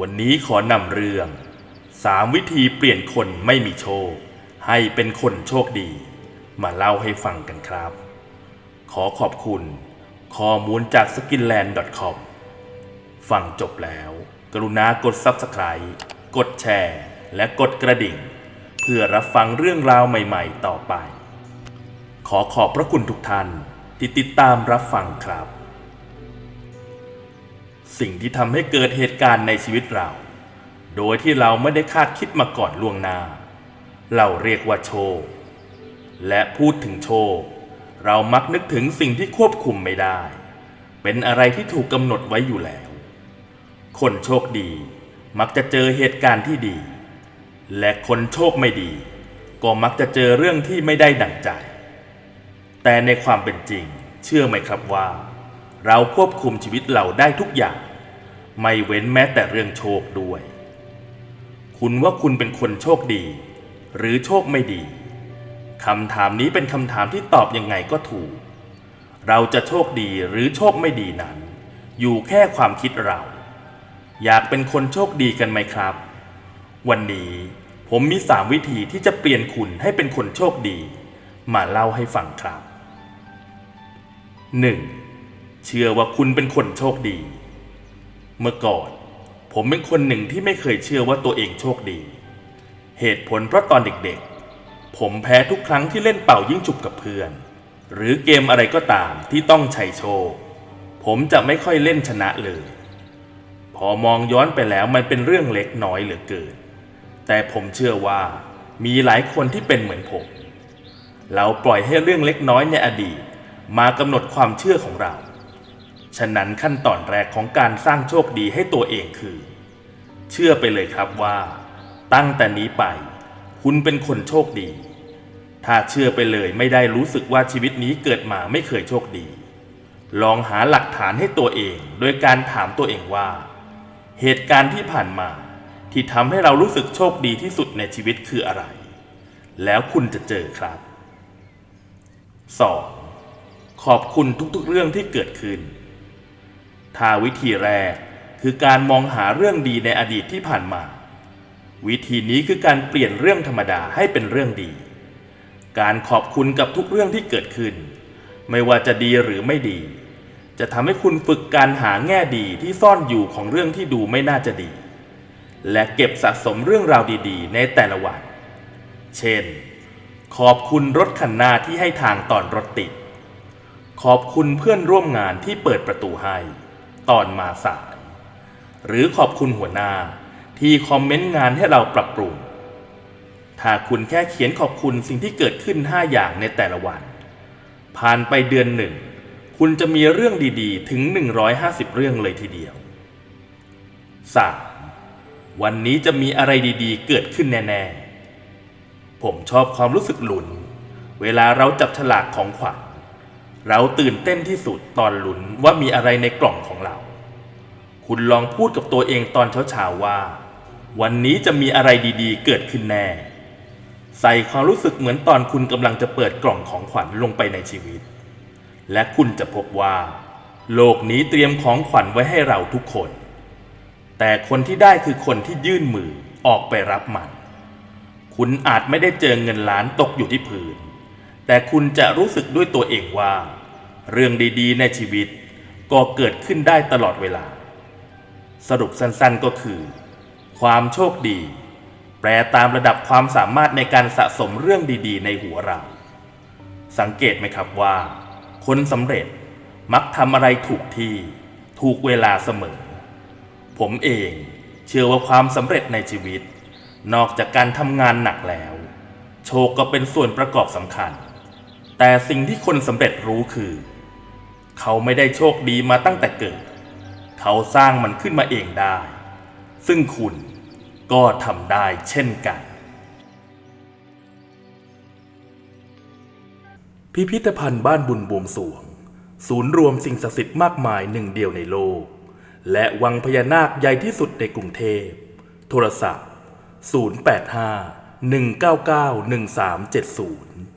วันี้ขอนำเรื่องสามวิธีเปลี่ยนคนไม่มีโชค ให้เป็นคนโชคดี มาเล่าให้ฟังกันครับ ขอขอบคุณ ข้อมูลจาก skinland.com ฟังจบแล้ว กรุณากด Subscribe กดแชร์ และกดกระดิ่ง เพื่อรับฟังเรื่องราวใหม่ๆต่อไป ขอขอบพระคุณทุกท่านที่ติดตามรับฟังครับ สิ่งที่ทำให้เกิดเหตุการณ์ในชีวิตเรา โดยที่เราไม่ได้คาดคิดมาก่อนล่วงหน้า เราเรียกว่าโชค และพูดถึงโชค เรามักนึกถึงสิ่งที่ควบคุมไม่ได้ เป็นอะไรที่ถูกกำหนดไว้อยู่แล้ว คนโชคดีมักจะเจอเหตุการณ์ที่ดี และคนโชคไม่ดี ก็มักจะเจอเรื่องที่ไม่ได้ดั่งใจ แต่ในความเป็นจริง เชื่อไหมครับว่า เราควบคุมชีวิตเราได้ทุกอย่าง ไม่เว้นแม้แต่เรื่องโชคด้วย คุณว่าคุณเป็นคนโชคดี หรือโชคไม่ดีคำถามนี้เป็นคำถามที่ตอบยังไงก็ถูก เราจะโชคดีหรือโชคไม่ดีนั้น อยู่แค่ความคิดเรา อยากเป็นคนโชคดีกันไหมครับ วันนี้ผมมีสามวิธีที่จะเปลี่ยนคุณให้เป็นคนโชคดี มาเล่าให้ฟังครับ 1. เชื่อว่าคุณเป็นคนโชคดี เมื่อก่อน ผมเป็นคนหนึ่งที่ไม่เคยเชื่อว่าตัวเองโชคดี เหตุผลเพราะตอนเด็กๆ ผมแพ้ทุกครั้งที่เล่นเป่ายิ่งฉุบกับเพื่อน หรือเกมอะไรก็ตามที่ต้องใช้โชค ผมจะไม่ค่อยเล่นชนะเลย พอมองย้อนไปแล้วมันเป็นเรื่องเล็กน้อยเหลือเกิน แต่ผมเชื่อว่ามีหลายคนที่เป็นเหมือนผม เราปล่อยให้เรื่องเล็กน้อยในอดีต มากำหนดความเชื่อของเรา ฉะนั้นขั้นตอนแรกของการสร้างโชคดีให้ตัวเองคือ เชื่อไปเลยครับว่า ตั้งแต่นี้ไป คุณเป็นคนโชคดี ถ้าเชื่อไปเลยไม่ได้รู้สึกว่าชีวิตนี้เกิดมาไม่เคยโชคดี ลองหาหลักฐานให้ตัวเอง โดยการถามตัวเองว่า เหตุการณ์ที่ผ่านมา ที่ทำให้เรารู้สึกโชคดีที่สุดในชีวิตคืออะไร แล้วคุณจะเจอครับ 2. ขอบคุณทุกๆเรื่องที่เกิดขึ้น ถ้าวิธีแรกคือการมองหาเรื่องดีในอดีตที่ผ่านมา วิธีนี้คือการเปลี่ยนเรื่องธรรมดาให้เป็นเรื่องดี การขอบคุณกับทุกเรื่องที่เกิดขึ้น ไม่ว่าจะดีหรือไม่ดี จะทำให้คุณฝึกการหาแง่ดีที่ซ่อนอยู่ของเรื่องที่ดูไม่น่าจะดี และเก็บสะสมเรื่องราวดีๆ ในแต่ละวัน เช่น ขอบคุณรถคันหน้าที่ให้ทางตอนรถติด ขอบคุณเพื่อนร่วมงานที่เปิดประตูให้ ตอนมาสาย หรือขอบคุณหัวหน้าที่คอมเมนต์งานให้เราปรับปรุง ถ้าคุณแค่เขียนขอบคุณสิ่งที่เกิดขึ้น 5 อย่างในแต่ละวัน ผ่านไปเดือนหนึ่ง คุณจะมีเรื่องดีๆ ถึง 150 เรื่องเลยทีเดียว 3. วันนี้จะมีอะไรดีๆ เกิดขึ้นแน่ๆ ผมชอบความรู้สึกหลุน เวลาเราจับฉลากของขวัญ เราตื่นเต้นที่สุดตอนหลุนว่ามีอะไรในกล่องของเรา คุณลองพูดกับตัวเองตอนเช้าๆว่า วันนี้จะมีอะไรดีๆ เกิดขึ้นแน่ ใส่ความรู้สึกเหมือนตอนคุณกำลังจะเปิดกล่องของขวัญลงไปในชีวิต และคุณจะพบว่า โลกนี้เตรียมของขวัญไว้ให้เราทุกคน แต่คนที่ได้คือคนที่ยื่นมือออกไปรับมัน คุณอาจไม่ได้เจอเงินล้านตกอยู่ที่พื้น แต่คุณจะรู้สึกด้วยตัวเองว่า เรื่องดีๆ ในชีวิตก็เกิดขึ้นได้ตลอดเวลา สรุปสั้นๆก็คือ ความโชคดี แปลตามระดับความสามารถในการสะสมเรื่องดีๆ ในหัวเรา สังเกตไหมครับว่า คนสำเร็จมักทำอะไรถูกที่ ถูกเวลาเสมอ ผมเองเชื่อว่าความสำเร็จในชีวิต นอกจากการทำงานหนักแล้ว โชคก็เป็นส่วนประกอบสำคัญ แต่สิ่งที่คนสำเร็จรู้คือ เขาไม่ได้โชคดีมาตั้งแต่เกิด เขาสร้างมันขึ้นมาเองได้ ซึ่งคุณก็ทำได้เช่นกัน พิพิธภัณฑ์บ้านบุญบวงสวง ศูนย์รวมสิ่งศักดิ์สิทธิ์มากมายหนึ่งเดียวในโลก และวังพญานาคใหญ่ที่สุดในกรุงเทพ โทรศัพท์ 085 199 1370